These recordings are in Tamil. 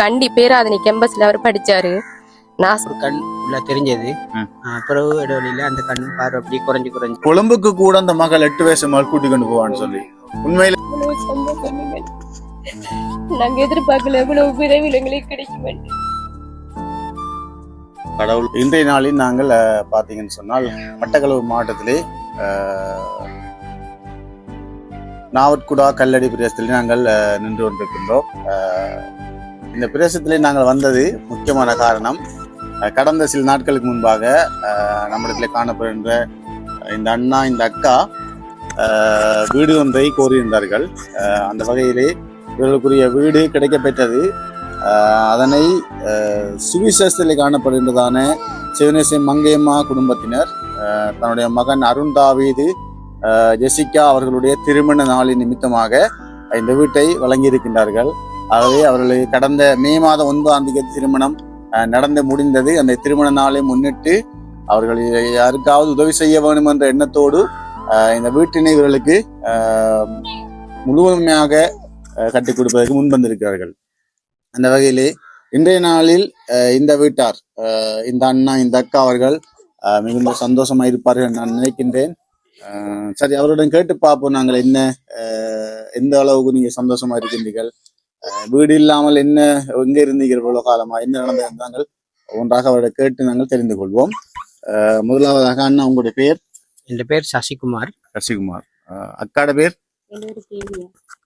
கண்டி பேராதனி கேம்பஸ்ல அவர் படிச்சாரு. நான் கண் உள்ள தெரிஞ்சது. பிறகு இடைவெளியில அந்த கண் பார்வை அப்படியே குறைஞ்சு குறைஞ்சு. கொழும்புக்கு கூட அந்த மகள் எட்டு வயசு மகள் கூட்டி கொண்டு போவான்னு சொல்லி. உண்மையில. நாங்க எதிர்பார்க்கல இவ்வளவு விரைவில் எங்களுக்கு கிடைக்கும். கடவுள் இன்றைய நாளில் நாங்கள் பார்த்தீங்கன்னு சொன்னால் மட்டக்களப்பு மாவட்டத்திலே நாவட்குடா கல்லடி பிரதேசத்திலே நாங்கள் நின்று கொண்டிருக்கின்றோம். இந்த பிரதேசத்திலே நாங்கள் வந்தது முக்கியமான காரணம். கடந்த சில நாட்களுக்கு முன்பாக நம்மிடத்தில் காணப்படுகின்ற இந்த அண்ணா இந்த அக்கா வீடு ஒன்றை கோரியிருந்தார்கள். அந்த வகையிலே இவர்களுக்குரிய வீடு கிடைக்கப்பெற்றது. அதனை சுவிசேஷத்தில் காணப்படுகின்றதான சிவனேசன் மங்கையம்மா குடும்பத்தினர் தன்னுடைய மகன் அருண் தாவீது ஜெசிகா அவர்களுடைய திருமண நாளின் நிமித்தமாக இந்த வீட்டை வழங்கியிருக்கின்றார்கள். ஆகவே அவர்களுக்கு கடந்த மே மாதம் ஒன்பதாம் தேதி திருமணம் அஹ், நடந்து முடிந்தது. அந்த திருமண நாளை முன்னிட்டு அவர்கள் யாருக்காவது உதவி செய்ய வேண்டும் என்ற எண்ணத்தோடு அஹ், இந்த வீட்டினை இவர்களுக்கு முழுமையாக அஹ், கட்டிக் கொடுப்பதற்கு முன்வந்திருக்கிறார்கள் அந்த வகையிலே இன்றைய நாளில் அஹ், இந்த வீட்டார் அஹ், இந்த அண்ணா இந்த அக்கா அவர்கள் அஹ், மிகுந்த சந்தோஷமா இருப்பார்கள் என்று நான் நினைக்கின்றேன். சரி அவருடன் கேட்டு பார்ப்போம் நாங்கள் என்ன எந்த அளவுக்கு நீங்க சந்தோஷமா இருக்கின்றீர்கள். வீடு இல்லாமல் என்ன எங்க இருந்தீர்கள் இவ்வளவு காலமா? என்ன நடந்தது நாங்கள் ஒன்றாக அவரை கேட்டு நாங்கள் தெரிந்து கொள்வோம். அஹ், முதலாவதாக அண்ணா உங்களுடைய பேர் என் பேர் சசிகுமார். சசிகுமார். அக்காட பேர்.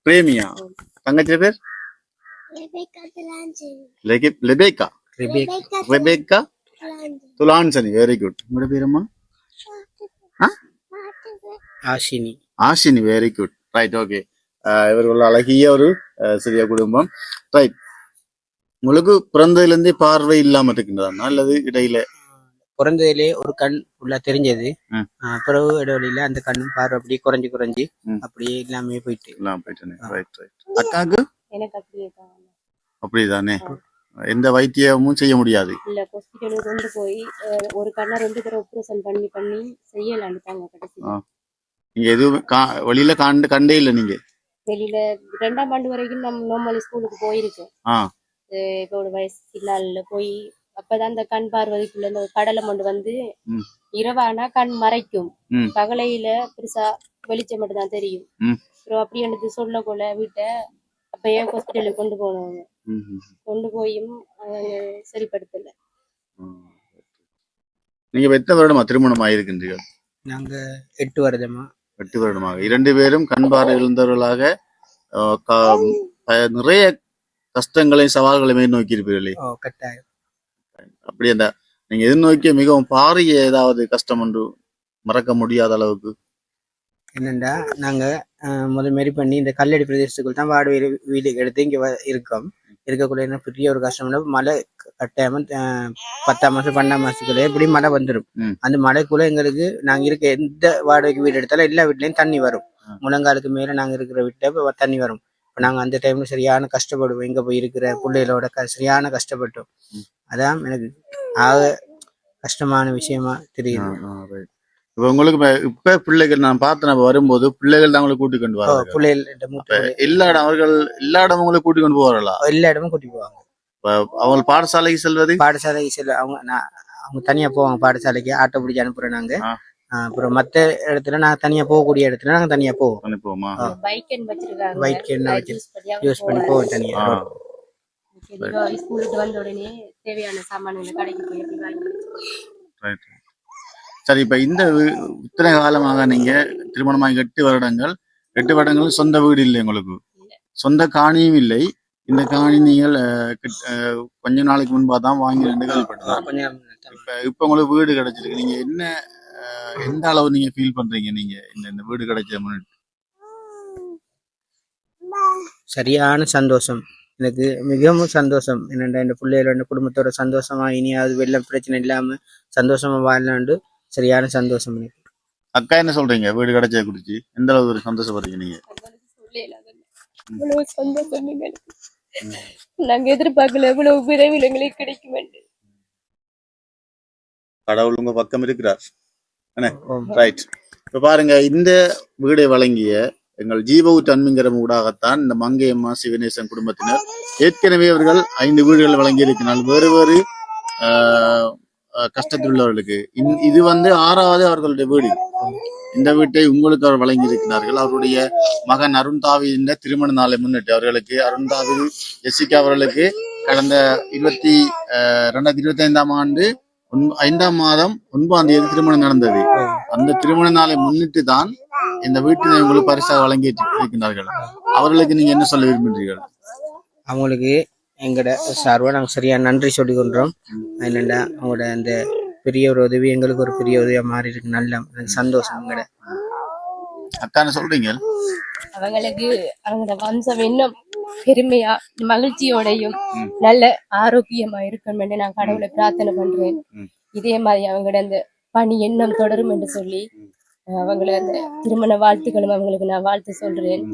பிரேமியா. தங்கச்சி பேர்? லெபேக்கா ரெபேக்கா. துலான்சனி வெரி குட் உங்களோட பேரம்மா Ashini. Ashini. Very good right okay இவர்கள் அழகிய ஒரு சிறிய குடும்பம் ரைட் உங்களுக்கு பிறந்ததுலேருந்தே பார்வை இல்லாம இருக்கின்றதா அல்லது இடையில பிறந்ததிலே ஒரு கண் உள்ள தெரிஞ்சது பிறகு இடைவெளியில அந்த கண் பார்வை அப்படியே குறைஞ்சு குறைஞ்சு. அப்படியே எல்லாமே போயிட்டு இல்லாம போயிட்டேன் ரைட் ரைட் அக்காவுக்கு எனக்கு அப்படியே தான் அப்படிதானே எந்த வைத்தியமும் செய்ய முடியாது இல்ல ஹாஸ்பிட்டலுக்கு கொண்டு போய் ஒரு கண்ணை ரெண்டு தடவை ஆப்ரேஷன் பண்ணி பண்ணி செய்யலான்ட்டாங்க கடைசி ஆ. நீங்க எதுவும் கா- வெளியில காண்டு கண்டே இல்லை நீங்க வெளியில ரெண்டாம் ஆண்டு வரைக்கும் நம்ம நார்மல் ஸ்கூலுக்கு அஹ் இப்போ ஒரு வயசு இல்லால போய் அப்பதான் அந்த கண் பார்வதிக்குள்ள இந்த கடலை மண்டு வந்து. இரவானா கண் மறைக்கும். பகலையில பெருசா வெளிச்சம் மட்டும் தான் தெரியும். அப்புறம் அப்படி எனக்கு சொல்ல கொள்ள வீட்டை அப்பயே ஹாஸ்பிட்டலுக்கு கொண்டு போனவங்க ம், கொண்டு போயும் சரிப்படுத்தல. நீங்க எத்தனை வருடமா திருமணம் ஆயிருக்கின்றீர்கள் நாங்க எட்டு வருடமா. எட்டு வருடமாக இரண்டு பேரும் கண் பார்வை இழந்தவர்களாக நிறைய கஷ்டங்களையும் சவால்களையும் நோக்கி இருப்பீர்களே கட்டாயம். அப்படி அந்த நீங்க எதிர்நோக்கிய மிகவும் பாரிய ஏதாவது கஷ்டம் ஒன்று மறக்க முடியாத அளவுக்கு? என்னண்டா நாங்க ஆஹ், முதல் மாரி பண்ணி இந்த கல்லடி பிரதேசத்துக்குள்ள தான் வாடகை வீடு- வீடு எடுத்து இங்க இருக்கோம். இருக்கக்குள்ள என்ன பெரிய ஒரு கஷ்டம்னா மழை கட்டாயமா ஆஹ், பத்தாம் மாசம் பன்னெண்டாம் மாசத்துக்குள்ள எப்படி மழை வந்துடும். அந்த மழைக்குள்ள எங்களுக்கு நாங்க இருக்க எந்த வாடகைக்கு வீடு எடுத்தாலும் எல்லா வீட்லயும் தண்ணி வரும். முழங்காலுக்கு மேல நாங்க இருக்கிற வீட்டை இப்ப தண்ணி வரும். இப்ப நாங்க அந்த டைம்ல சரியான கஷ்டப்படுவோம். இங்க போய் இருக்கிற பிள்ளைகளோட க- சரியான கஷ்டப்பட்டோம். அதான் எனக்கு ஆக கஷ்டமான விஷயமா தெரியுது. இப்ப உங்களுக்கு இப்ப- இப்ப பிள்ளைகள் நான் பார்த்தேன் அப்ப வரும்போது பிள்ளைகள் தான் உங்களை கூட்டி கொண்டு வராங்க. பிள்ளைகள் எல்லா இடம் அவர்கள் எல்லா இடமும் உங்களை கூட்டி கொண்டு போவார்களா? எல்லா இடமும் கூட்டி போவாங்க. அவங்க பாடசாலைக்கு செல்வது? பாடசாலை செல்ல அவங்க நான் அவங்க தனியா போவாங்க பாடசாலைக்கு ஆட்டோ பிடிச்சி அனுப்புறோம் நாங்க. அப்புறம் மத்த இடத்துல நாங்க தனியா போகக்கூடிய இடத்துல நாங்க தனியா போவோம். அனுப்புவோமா. பைக் அவங்க யூஸ் பண்ணி. போவோம் தனியா. ஆ. தெளிவா ஸ்கூலுக்கு வந்த உடனே தேவையான சாமான்களை கடைக்கு போய் வாங்கி. சரி இப்ப இந்த இத்தனை காலமாக நீங்க திருமணமாகி எட்டு வருடங்கள் எட்டு வருடங்கள் சொந்த வீடு இல்லை உங்களுக்கு. சொந்த காணியும் இல்லை. இந்த காணி நீங்கள் கொஞ்ச நாளைக்கு முன்பா தான் வாங்கி ரெண்டு கேள்விப்பட்டதான் இப்ப இப்ப உங்களுக்கு வீடு கிடைச்சிருக்கு. நீங்க என்ன எந்த அளவு நீங்க ஃபீல் பண்றீங்க நீங்க? இந்த இந்த வீடு கிடைச்ச முன்னிட்டு சரியான சந்தோஷம். எனக்கு மிகவும் சந்தோஷம். என்னடா இந்த பிள்ளைகளோட குடும்பத்தோட சந்தோஷமா இனியாவது வெள்ளம் பிரச்சனை இல்லாம சந்தோஷமா வாழலாண்டு சரியான சந்தோஷம் எனக்கு. அக்கா என்ன சொல்றீங்க? வீடு கிடைச்சதை குறிச்சு எந்த அளவுக்கு ஒரு சந்தோஷப்படுறீங்க நீங்க. இவ்வளவு சந்தோஷம் நாங்க எதிர்பார்க்கல இவ்வளவு விரைவில் எங்களுக்கு கிடைக்கும் கடவுள் உங்க பக்கம் இருக்கிறார். ரைட் இப்ப பாருங்க இந்த வீடை வழங்கிய எங்கள் ஜீவவுட் அன்பிங்கிற ஊடாகத்தான் இந்த மங்கையம்மா சிவநேசன் குடும்பத்தினர் ஏற்கனவே அவர்கள் ஐந்து வீடுகள் வழங்கியிருக்கிறார்கள். வேறு வேறு கஷ்டத்தில் உள்ளவர்களுக்கு இது வந்து ஆறாவது அவர்களுடைய வீடு. இந்த வீட்டை உங்களுக்கு அவர் வழங்கியிருக்கிறார்கள். அவருடைய மகன் அருண்தாவியின் திருமண நாளை முன்னிட்டு அவர்களுக்கு அருண்தாவி எசிகா ஜெசிகா அவர்களுக்கு கடந்த இருபத்தி ஆஹ், ரெண்டாயிரத்தி இருபத்தி ஐந்தாம் ஆண்டு ஐந்தாம் மாதம் ஒன்பதாம் தேதி திருமணம் நடந்தது. அந்த திருமண நாளை முன்னிட்டு தான் இந்த வீட்டினை உங்களுக்கு பரிசாக வழங்கி இருக்கின்றார்கள் அவர்களுக்கு நீங்க என்ன சொல்ல விரும்புகிறீர்கள்? அவங்களுக்கு எங்கட சார்பாக நாங்கள் சரியாக நன்றி சொல்லி கொண்டோம் என்னென்னா அவங்களோட அந்த பெரிய ஒரு உதவி எங்களுக்கு ஒரு பெரிய உதவியாக மாறி இருக்கு. நல்ல சந்தோஷம் அக்கான சொல்றீங்க? அவங்களுக்கு அவங்களோட வம்சம் இன்னும் பெருமையா மகிழ்ச்சியோடையும் நல்ல ஆரோக்கியமா இருக்கணும்னு நான் கடவுளை பிரார்த்தனை பண்றேன். இதே மாதிரி அவங்களோட அந்த பணி எண்ணம் தொடரும் என்று சொல்லி அவங்கள அந்த திருமண வாழ்த்துக்களும் அவங்களுக்கு நான் வாழ்த்து சொல்றேன்.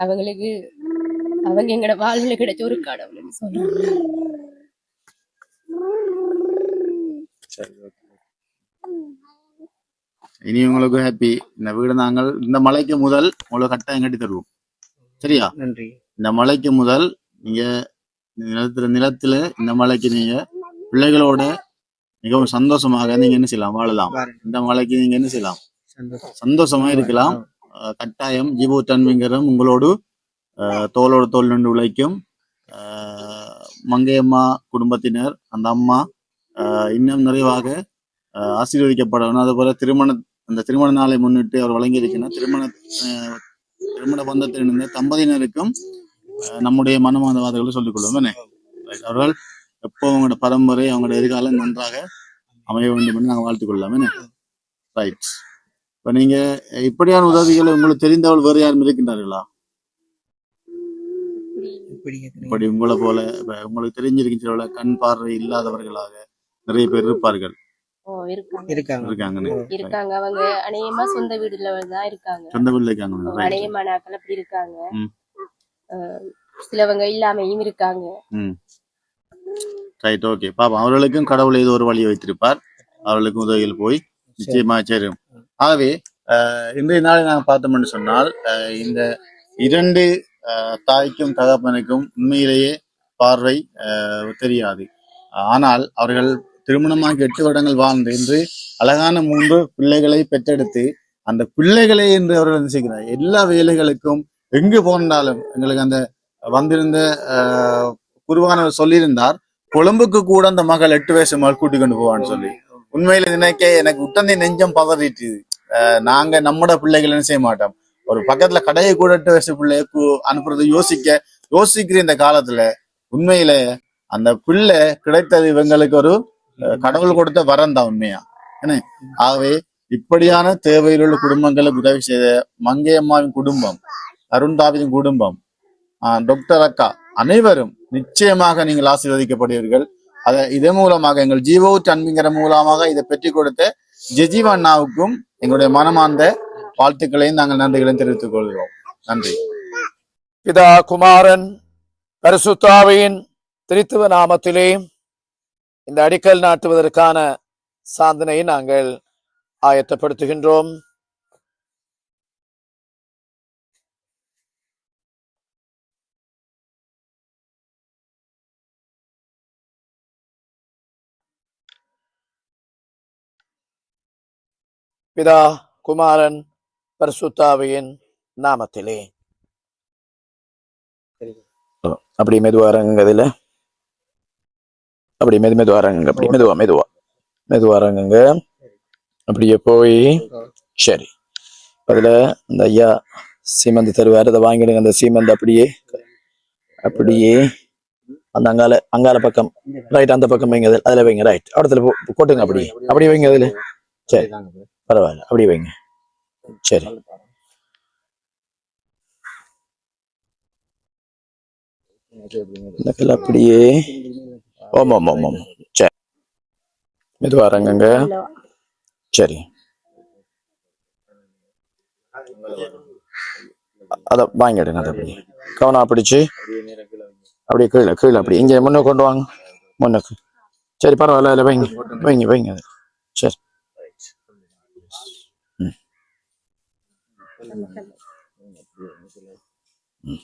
அவங்களுக்கு அவங்க எங்களோட வாழ்வில் கிடைச்ச ஒரு கடவுள்னு சொல்றேன் இனி உங்களுக்கு ஹாப்பி இந்த வீடு நாங்கள் இந்த மலைக்கு முதல் உங்களுக்கு கட்டாயம் கட்டி தருவோம். சரியா? நன்றி. இந்த மலைக்கு முதல் நீங்க இந்த நிலத்துல நிலத்துல இந்த மலைக்கு நீங்க பிள்ளைகளோட மிகவும் சந்தோஷமாக நீங்க என்ன செய்யலாம்? வாழலாம். இந்த மலைக்கு நீங்க என்ன செய்யலாம்? சந்தோஷம். இருக்கலாம். கட்டாயம் ஜீவோ தன்மைங்கிறதும் உங்களோடு தோளோடு தோல் நின்று உழைக்கும் மங்கையம்மா குடும்பத்தினர் அந்த அம்மா இன்னும் நிறைவாக அஹ், ஆசீர்வதிக்கப்படணும். அதுபோல திருமண அந்த திருமண நாளை முன்னிட்டு அவர் வழங்கியிருக்கின்ற திருமண திருமண பந்தத்தில் இருந்த தம்பதியினருக்கும் நம்முடைய மனமாதவாதங்களை சொல்லிக் கொள்வோம். அவர்கள் எப்போ அவங்களோட பரம்பரை அவங்களோட எதிர்காலம் நன்றாக அமைய வேண்டும் என்று நாங்கள் வாழ்த்துக் கொள்ளலாம் ரைட் இப்ப நீங்க இப்படியான உதவிகள் உங்களுக்கு தெரிந்தவள் வேறு யாரும் இருக்கின்றார்களா? இப்படி உங்களை போல இப்ப உங்களுக்கு தெரிஞ்சிருக்கின்ற கண் பார்வை இல்லாதவர்களாக நிறைய பேர் இருப்பார்கள். ஓ இருக்காங்க. இருக்காங்க. இருக்காங்கன்னு. இருக்காங்க. அவங்க அநேகமா சொந்த வீடுல தான் இருக்காங்க. சொந்த வீட்டுல இருக்காங்க. ரைட் அநேகமா நாட்கள் அப்படி இருக்காங்க. சிலவங்க இல்லாமையும் இருக்காங்க. ம். ரைட் ஓகே பாப்போம். அவர்களுக்கும் கடவுள் ஏதோ ஒரு வழி வைத்திருப்பார். அவர்களுக்கும் உதவிகள் போய் நிச்சயமா சேரும். ஆகவே இன்றைய நாளை நாங்கள் பார்த்தோம்னு சொன்னால் இந்த இரண்டு தாய்க்கும் தகப்பனுக்கும் உண்மையிலேயே பார்வை அஹ், தெரியாது. ஆனால் அவர்கள் திருமணமாக எட்டு வருடங்கள் வாழ்ந்து இன்று அழகான மூன்று பிள்ளைகளை பெற்றெடுத்து அந்த பிள்ளைகளை என்று அவர்கள் நினைச்சுக்கிறார் செய்கிறார்? எல்லா வேலைகளுக்கும் எங்கு போனாலும் எங்களுக்கு அந்த வந்திருந்த அஹ், குருவானவர் சொல்லியிருந்தார் கொழும்புக்கு கூட அந்த மகள் எட்டு வயசு மகள் கூட்டி கொண்டு போவான்னு சொல்லி. உண்மையில நினைக்க எனக்கு உட்டந்தை நெஞ்சம் பதறிட்டு நாங்க நம்மட பிள்ளைகள் என்ன செய்ய மாட்டோம்? ஒரு பக்கத்துல கடையை கூட வச்ச பிள்ளைய அனுப்புறது யோசிக்க யோசிக்கிற இந்த காலத்துல உண்மையில அந்த பிள்ளை கிடைத்தது இவங்களுக்கு ஒரு கடவுள் கொடுத்த வரம் தான் உண்மையா? என்ன? ஆகவே இப்படியான தேவையில் உள்ள குடும்பங்களுக்கு உதவி செய்த மங்கையம்மாவின் குடும்பம் அருண்தாவின் குடும்பம் ஆஹ், டாக்டர் அக்கா அனைவரும் நிச்சயமாக நீங்கள் ஆசீர்வதிக்கப்படுவீர்கள். அதை இதன் மூலமாக எங்கள் ஜீவோ தன்மைங்கிற மூலமாக இதை பெற்றுக் கொடுத்த ஜெஜீவ் அண்ணாவுக்கும் எங்களுடைய மனமார்ந்த வாழ்த்துக்களையும் நாங்கள் நன்றிகளையும் தெரிவித்துக் கொள்கிறோம். நன்றி. பிதா குமாரன் பரிசுத்தாவியின் திரித்துவ நாமத்திலே இந்த அடிக்கல் நாட்டுவதற்கான சாதனையை நாங்கள் ஆயத்தப்படுத்துகின்றோம். பிதா குமாரன் பரிசுத்தாவியின் நாமத்திலே. அப்படி மெதுவா இறங்குங்க இதுல. அப்படி மெது மெதுவா இறங்குங்க அப்படி மெதுவா மெதுவா. மெதுவா இறங்குங்க. அப்படியே போய். சரி. அதுல இந்த ஐயா சீமந்து தருவார் அதை வாங்கிடுங்க அந்த சீமந்து அப்படியே. அப்படியே அந்த அங்கால அங்கால பக்கம் ரைட் அந்த பக்கம் வைங்க அதுல- அதுல வைங்க ரைட் இடத்துல கொட்டுங்க அப்படியே. அப்படியே வைங்க அதுல சரி. பரவாயில்ல அப்படியே வைங்க. சரி. இந்த கல் அப்படியே. ஓம் ஓம் ஓம் ஓம் சரி. மெதுவா இறங்குங்க. சரி. அத வாங்கிடுங்க அதை அப்படியே. கவனம் பிடிச்சு. அப்படியே கீழே கீழே அப்படி இங்க முன்னுக்கு கொண்டு வாங்க. முன்னுக்கு. சரி பரவாயில்ல அதில் வைங்க வைங்க வைங்க. சரி. ம் இருக்குது ம்